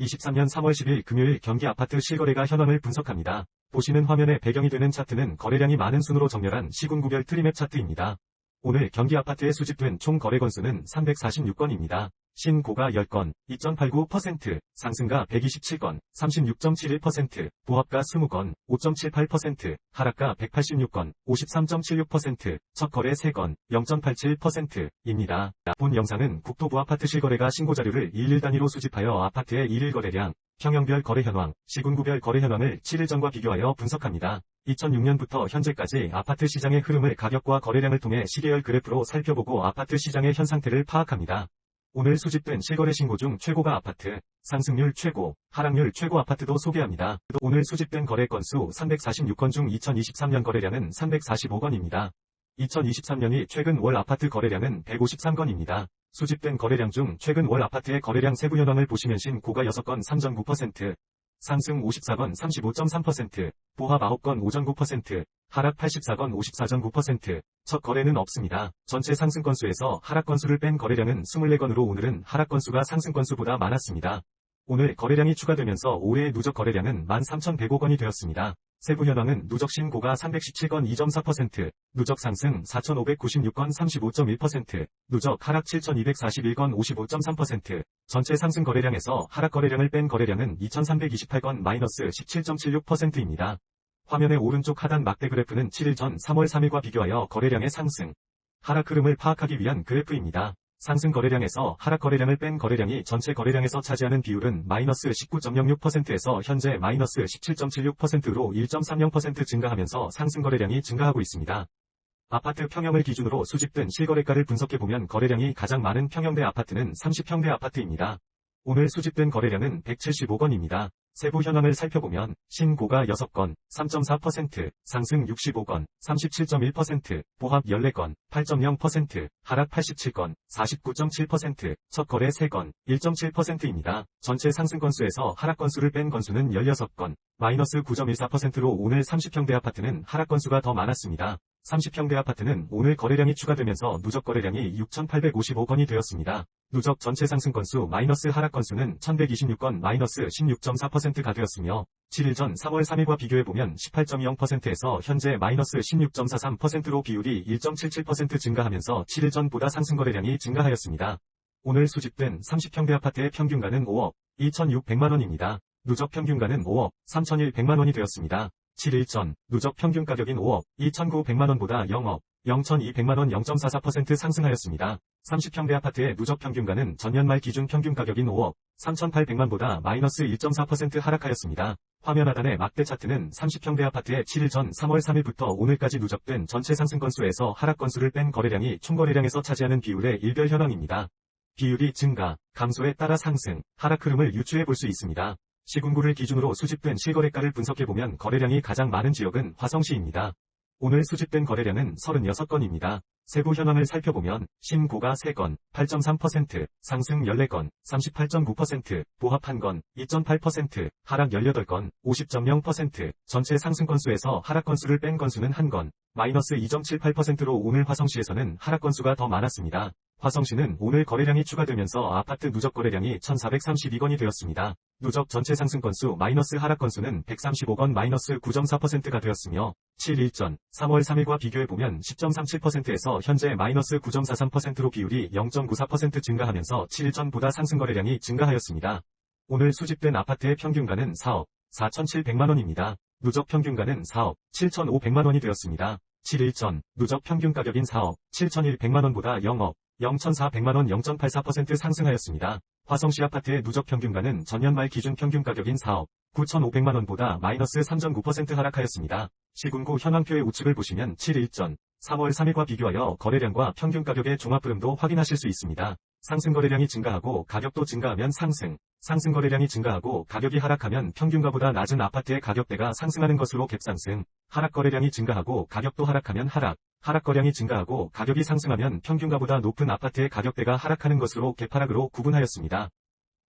2023년 3월 10일 금요일 경기 아파트 실거래가 현황을 분석합니다. 보시는 화면에 배경이 되는 차트는 거래량이 많은 순으로 정렬한 시군구별 트리맵 차트입니다. 오늘 경기 아파트에 수집된 총 거래 건수는 346건입니다. 신고가 10건, 2.89%, 상승가 127건, 36.71%, 보합가 20건, 5.78%, 하락가 186건, 53.76%, 첫 거래 3건, 0.87%입니다. 본 영상은 국토부 아파트 실거래가 신고자료를 일일 단위로 수집하여 아파트의 일일 거래량, 평형별 거래 현황, 시군구별 거래 현황을 7일 전과 비교하여 분석합니다. 2006년부터 현재까지 아파트 시장의 흐름을 가격과 거래량을 통해 시계열 그래프로 살펴보고 아파트 시장의 현 상태를 파악합니다. 오늘 수집된 실거래 신고 중 최고가 아파트, 상승률 최고, 하락률 최고 아파트도 소개합니다. 오늘 수집된 거래 건수 346건 중 2023년 거래량은 345건입니다. 2023년이 최근 월 아파트 거래량은 153건입니다. 수집된 거래량 중 최근 월 아파트의 거래량 세부 현황을 보시면 신고가 6건 3.9%, 상승 54건 35.3%, 보합 9건 5.9%, 하락 84건 54.9%, 첫 거래는 없습니다. 전체 상승 건수에서 하락 건수를 뺀 거래량은 24건으로 오늘은 하락 건수가 상승 건수보다 많았습니다. 오늘 거래량이 추가되면서 올해의 누적 거래량은 13,105건이 되었습니다. 세부 현황은 누적 신고가 317건 2.4%, 누적 상승 4,596건 35.1%, 누적 하락 7,241건 55.3%, 전체 상승 거래량에서 하락 거래량을 뺀 거래량은 2,328건 마이너스 17.76%입니다. 화면의 오른쪽 하단 막대 그래프는 7일 전 3월 3일과 비교하여 거래량의 상승, 하락 흐름을 파악하기 위한 그래프입니다. 상승 거래량에서 하락 거래량을 뺀 거래량이 전체 거래량에서 차지하는 비율은 마이너스 19.06%에서 현재 마이너스 17.76%로 1.30% 증가하면서 상승 거래량이 증가하고 있습니다. 아파트 평형을 기준으로 수집된 실거래가를 분석해보면 거래량이 가장 많은 평형대 아파트는 30평대 아파트입니다. 오늘 수집된 거래량은 175건입니다. 세부 현황을 살펴보면 신고가 6건, 3.4%, 상승 65건, 37.1%, 보합 14건, 8.0%, 하락 87건, 49.7%, 첫 거래 3건, 1.7%입니다. 전체 상승 건수에서 하락 건수를 뺀 건수는 16건, 마이너스 9.14%로 오늘 30평대 아파트는 하락 건수가 더 많았습니다. 30평대 아파트는 오늘 거래량이 추가되면서 누적 거래량이 6,855건이 되었습니다. 누적 전체 상승 건수 마이너스 하락 건수는 1126건 마이너스 16.4%가 되었으며 7일 전 3월 3일과 비교해보면 18.0%에서 현재 마이너스 16.43%로 비율이 1.77% 증가하면서 7일 전보다 상승 거래량이 증가하였습니다. 오늘 수집된 30평대 아파트의 평균가는 5억 2,600만원입니다. 누적 평균가는 5억 3,100만원이 되었습니다. 7일 전 누적 평균 가격인 5억 2,900만원보다 0억 0,200만원 0.44% 상승하였습니다. 30평대 아파트의 누적 평균가는 전년 말 기준 평균 가격인 5억 3,800만보다 마이너스 1.4% 하락하였습니다. 화면 하단의 막대 차트는 30평대 아파트의 7일 전 3월 3일부터 오늘까지 누적된 전체 상승 건수에서 하락 건수를 뺀 거래량이 총 거래량에서 차지하는 비율의 일별 현황입니다. 비율이 증가, 감소에 따라 상승, 하락 흐름을 유추해 볼 수 있습니다. 시군구를 기준으로 수집된 실거래가를 분석해보면 거래량이 가장 많은 지역은 화성시입니다. 오늘 수집된 거래량은 36건입니다. 세부 현황을 살펴보면 신고가 3건, 8.3%, 상승 14건, 38.9%, 보합 1건, 2.8%, 하락 18건, 50.0%, 전체 상승 건수에서 하락 건수를 뺀 건수는 1건, 마이너스 2.78%로 오늘 화성시에서는 하락 건수가 더 많았습니다. 화성시는 오늘 거래량이 추가되면서 아파트 누적 거래량이 1432건이 되었습니다. 누적 전체 상승 건수 마이너스 하락 건수는 135건 마이너스 9.4%가 되었으며 7일 전 3월 3일과 비교해보면 10.37%에서 현재 마이너스 9.43%로 비율이 0.94% 증가하면서 7일 전보다 상승 거래량이 증가하였습니다. 오늘 수집된 아파트의 평균가는 4억 4,700만원입니다. 누적 평균가는 4억 7,500만원이 되었습니다. 7일 전 누적 평균 가격인 4억 7,100만원보다 0억 0,400만원 0.84% 상승하였습니다. 화성시 아파트의 누적 평균가는 전년 말 기준 평균 가격인 4억 9,500만원보다 마이너스 3.9% 하락하였습니다. 시군구 현황표의 우측을 보시면 7일 전 3월 3일과 비교하여 거래량과 평균 가격의 종합 흐름도 확인하실 수 있습니다. 상승 거래량이 증가하고 가격도 증가하면 상승, 상승 거래량이 증가하고 가격이 하락하면 평균가보다 낮은 아파트의 가격대가 상승하는 것으로 갭상승, 하락 거래량이 증가하고 가격도 하락하면 하락, 하락 거량이 증가하고 가격이 상승하면 평균가보다 높은 아파트의 가격대가 하락하는 것으로 개파락으로 구분하였습니다.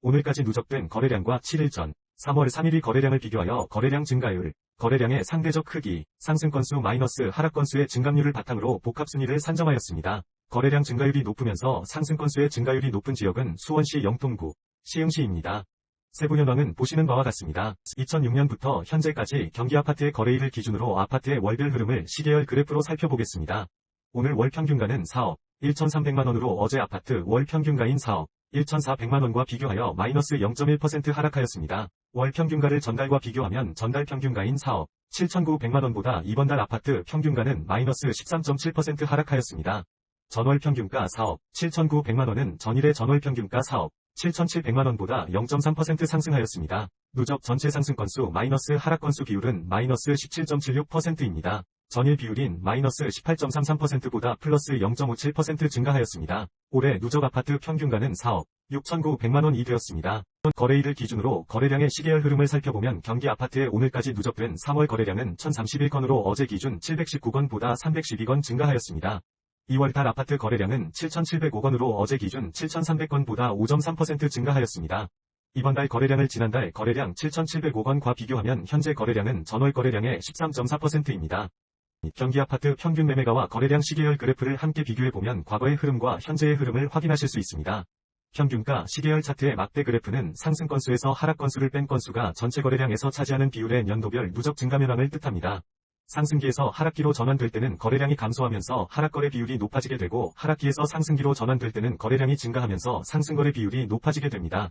오늘까지 누적된 거래량과 7일 전 3월 3일이 거래량을 비교하여 거래량 증가율, 거래량의 상대적 크기, 상승 건수 마이너스 하락 건수의 증감률을 바탕으로 복합 순위를 산정하였습니다. 거래량 증가율이 높으면서 상승 건수의 증가율이 높은 지역은 수원시 영통구, 시흥시입니다. 세부 현황은 보시는 바와 같습니다. 2006년부터 현재까지 경기 아파트의 거래일을 기준으로 아파트의 월별 흐름을 시계열 그래프로 살펴보겠습니다. 오늘 월 평균가는 4억 1,300만원으로 어제 아파트 월 평균가인 4억 1,400만원과 비교하여 마이너스 0.1% 하락하였습니다. 월 평균가를 전달과 비교하면 전달 평균가인 4억 7,900만원보다 이번 달 아파트 평균가는 마이너스 13.7% 하락하였습니다. 전월 평균가 4억 7,900만원은 전일의 전월 평균가 4억 7,700만원보다 0.3% 상승하였습니다. 누적 전체 상승 건수 마이너스 하락 건수 비율은 마이너스 17.76%입니다. 전일 비율인 마이너스 18.33%보다 플러스 0.57% 증가하였습니다. 올해 누적 아파트 평균가는 4억 6,900만원이 되었습니다. 거래일을 기준으로 거래량의 시계열 흐름을 살펴보면 경기 아파트의 오늘까지 누적된 3월 거래량은 1,031건으로 어제 기준 719건보다 312건 증가하였습니다. 2월 달 아파트 거래량은 7,705건으로 어제 기준 7,300건보다 5.3% 증가하였습니다. 이번 달 거래량을 지난달 거래량 7,705건과 비교하면 현재 거래량은 전월 거래량의 13.4%입니다. 경기 아파트 평균 매매가와 거래량 시계열 그래프를 함께 비교해보면 과거의 흐름과 현재의 흐름을 확인하실 수 있습니다. 평균가 시계열 차트의 막대 그래프는 상승 건수에서 하락 건수를 뺀 건수가 전체 거래량에서 차지하는 비율의 연도별 누적 증가 면항을 뜻합니다. 상승기에서 하락기로 전환될 때는 거래량이 감소하면서 하락거래 비율이 높아지게 되고 하락기에서 상승기로 전환될 때는 거래량이 증가하면서 상승거래 비율이 높아지게 됩니다.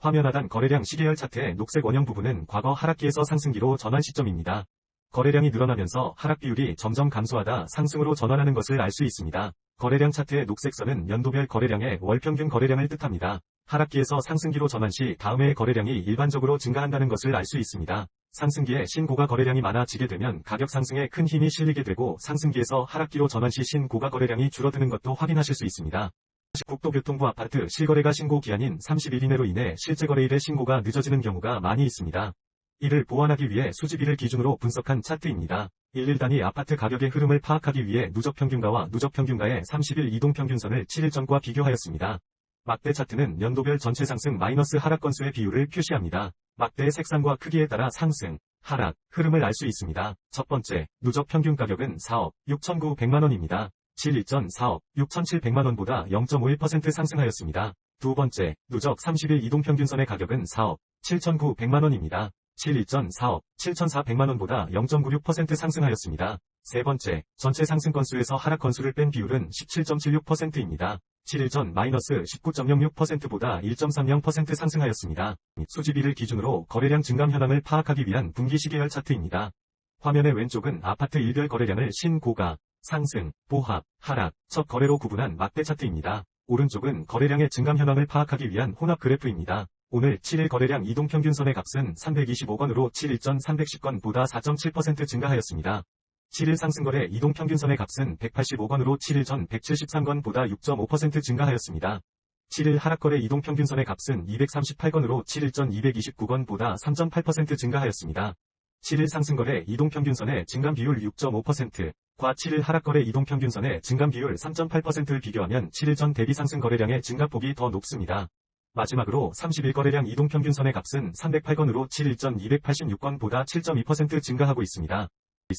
화면 하단 거래량 시계열 차트의 녹색 원형 부분은 과거 하락기에서 상승기로 전환 시점입니다. 거래량이 늘어나면서 하락 비율이 점점 감소하다 상승으로 전환하는 것을 알 수 있습니다. 거래량 차트의 녹색 선은 연도별 거래량의 월평균 거래량을 뜻합니다. 하락기에서 상승기로 전환 시 다음 해의 거래량이 일반적으로 증가한다는 것을 알 수 있습니다. 상승기에 신고가 거래량이 많아지게 되면 가격 상승에 큰 힘이 실리게 되고 상승기에서 하락기로 전환 시 신고가 거래량이 줄어드는 것도 확인하실 수 있습니다. 국토교통부 아파트 실거래가 신고 기한인 30일 이내로 인해 실제 거래일의 신고가 늦어지는 경우가 많이 있습니다. 이를 보완하기 위해 수집일을 기준으로 분석한 차트입니다. 11단위 아파트 가격의 흐름을 파악하기 위해 누적평균가와 누적평균가의 30일 이동평균선을 7일 전과 비교하였습니다. 막대 차트는 연도별 전체 상승 마이너스 하락 건수의 비율을 표시합니다. 막대의 색상과 크기에 따라 상승, 하락, 흐름을 알 수 있습니다. 첫 번째, 누적 평균 가격은 4억 6,900만원입니다. 7일 전 4억 6,700만원보다 0.51% 상승하였습니다. 두 번째, 누적 30일 이동평균선의 가격은 4억 7,900만원입니다. 7일 전 4억 7,400만원보다 0.96% 상승하였습니다. 세 번째, 전체 상승 건수에서 하락 건수를 뺀 비율은 17.76%입니다. 7일 전 마이너스 19.06%보다 1.30% 상승하였습니다. 수집일을 기준으로 거래량 증감 현황을 파악하기 위한 분기 시계열 차트입니다. 화면의 왼쪽은 아파트 일별 거래량을 신고가, 상승, 보합, 하락, 첫 거래로 구분한 막대 차트입니다. 오른쪽은 거래량의 증감 현황을 파악하기 위한 혼합 그래프입니다. 오늘 7일 거래량 이동평균선의 값은 325건으로 7일 전 310건보다 4.7% 증가하였습니다. 7일 상승거래 이동평균선의 값은 185건으로 7일 전 173건보다 6.5% 증가하였습니다. 7일 하락거래 이동평균선의 값은 238건으로 7일 전 229건보다 3.8% 증가하였습니다. 7일 상승거래 이동평균선의 증감 비율 6.5%, 과 7일 하락거래 이동평균선의 증감 비율 3.8%를 비교하면 7일 전 대비 상승 거래량의 증가폭이 더 높습니다. 마지막으로 30일 거래량 이동평균선의 값은 308건으로 7일 전 286건보다 7.2% 증가하고 있습니다.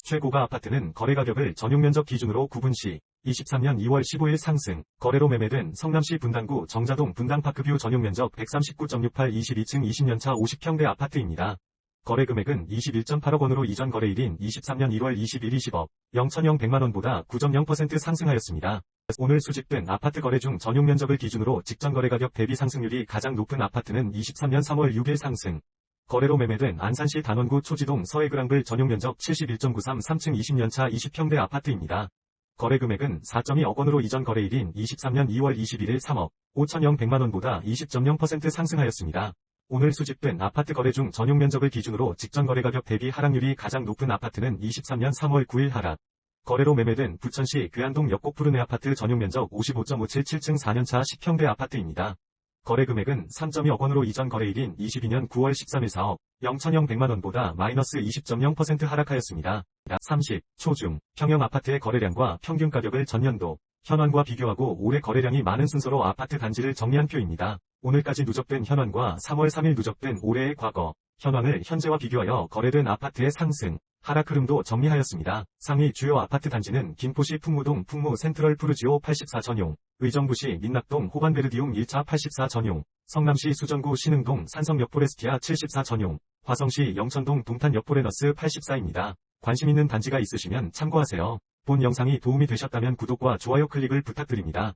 최고가 아파트는 거래 가격을 전용 면적 기준으로 구분 시 23년 2월 15일 상승, 거래로 매매된 성남시 분당구 정자동 분당파크뷰 전용 면적 139.68 22층 20년차 50평대 아파트입니다. 거래 금액은 21.8억 원으로 이전 거래일인 23년 1월 20일 20억 0천영 100만원보다 9.0% 상승하였습니다. 오늘 수집된 아파트 거래 중 전용 면적을 기준으로 직전 거래 가격 대비 상승률이 가장 높은 아파트는 23년 3월 6일 상승. 거래로 매매된 안산시 단원구 초지동 서해그랑블 전용 면적 71.93 3층 20년차 20평대 아파트입니다. 거래 금액은 4.2억 원으로 이전 거래일인 23년 2월 21일 3억 5천영 100만원보다 20.0% 상승하였습니다. 오늘 수집된 아파트 거래 중 전용 면적을 기준으로 직전 거래 가격 대비 하락률이 가장 높은 아파트는 23년 3월 9일 하락. 거래로 매매된 부천시 괴안동 역곡 푸르네 아파트 전용 면적 55.577층 4년차 10평대 아파트입니다. 거래 금액은 3.2억 원으로 이전 거래일인 22년 9월 13일 4억 0천영 100만원보다 마이너스 20.0% 하락하였습니다. 30. 초중, 평형 아파트의 거래량과 평균 가격을 전년도, 현황과 비교하고 올해 거래량이 많은 순서로 아파트 단지를 정리한 표입니다. 오늘까지 누적된 현황과 3월 3일 누적된 올해의 과거, 현황을 현재와 비교하여 거래된 아파트의 상승, 하락 흐름도 정리하였습니다. 상위 주요 아파트 단지는 김포시 풍무동 풍무 센트럴 푸르지오 84 전용, 의정부시 민낙동 호반베르디움 1차 84 전용, 성남시 수정구 신흥동 산성 옆포레스티아 74 전용, 화성시 영천동 동탄 옆포레너스 84입니다. 관심 있는 단지가 있으시면 참고하세요. 본 영상이 도움이 되셨다면 구독과 좋아요 클릭을 부탁드립니다.